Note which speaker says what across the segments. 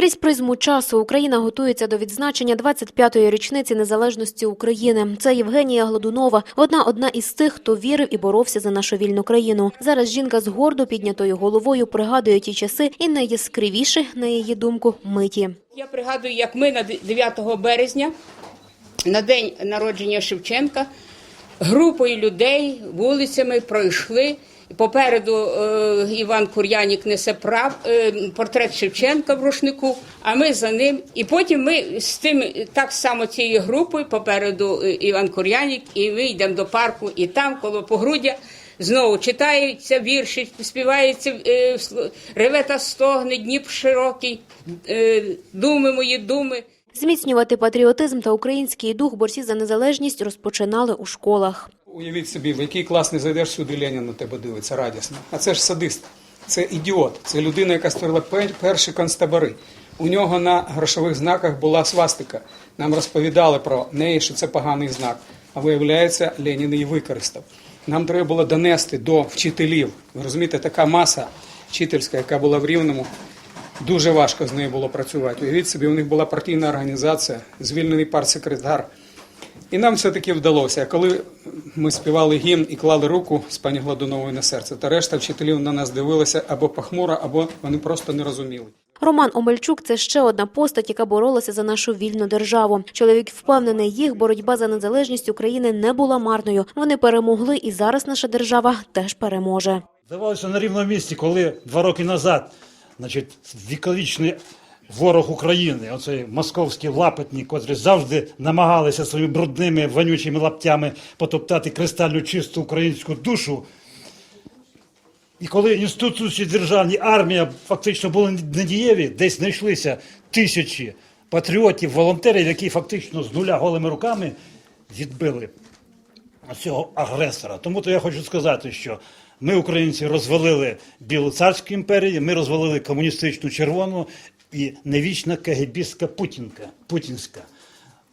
Speaker 1: Крізь призму часу Україна готується до відзначення 25-ї річниці незалежності України. Це Євгенія Гладунова, одна одна із тих, хто вірив і боровся за нашу вільну країну. Зараз жінка з гордо піднятою головою пригадує ті часи і найяскравіші, на її думку, миті.
Speaker 2: Я пригадую, як ми на 9 березня, на день народження Шевченка, групою людей вулицями пройшли. Попереду е, Іван Кур'янік несе прав, е, портрет Шевченка в рушнику, а ми за ним. І потім ми з тим так само цією групою попереду е, Іван Кур'янік, і ми йдемо до парку, і там, коло погруддя, знову читаються вірші, співається реве та стогне, Дніп широкий, думи мої думи.
Speaker 1: Зміцнювати патріотизм та український дух борці за незалежність розпочинали у школах.
Speaker 3: Уявіть собі, в який клас не зайдеш сюди, Ленін на тебе дивиться радісно. А це ж садист, це ідіот, це людина, яка створила перші концтабори. У нього на грошових знаках була свастика. Нам розповідали про неї, що це поганий знак. А виявляється, Ленін її використав. Нам треба було донести до вчителів. Ви розумієте, така маса вчительська, яка була в Рівному, Дуже важко з нею було працювати. Уявіть собі, у них була партійна організація, звільнений партсекретар. І нам все-таки вдалося. Коли ми співали гімн і клали руку з пані Гладуновою на серце, та решта вчителів на нас дивилися або похмуро, або вони просто не розуміли.
Speaker 1: Роман Омельчук це ще одна постать, яка боролася за нашу вільну державу. Чоловік впевнений, їх боротьба за незалежність України не була марною. Вони перемогли, і зараз наша держава теж переможе.
Speaker 4: Здавалося на рівному місці, коли два роки назад, значить, віковічний ворог України, оцей московський лапотник, котрі завжди намагалися своїми брудними вонючими лаптями потоптати кристально чисту українську душу. І коли інституції державні, армія фактично були недієві, десь знайшлися тисячі патріотів, волонтерів, які фактично з нуля голими руками відбили цього агресора. Тому то я хочу сказати, що ми, українці, розвалили білу царську імперію, ми розвалили комуністичну червону і невічна кагебістська путінка, путінська.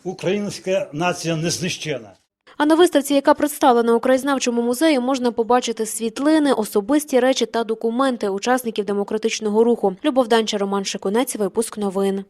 Speaker 4: Українська нація не знищена.
Speaker 1: А на виставці, яка представлена у краєзнавчому музеї, можна побачити світлини, особисті речі та документи учасників демократичного руху. Любов Данча, Роман Шиконець, випуск новин.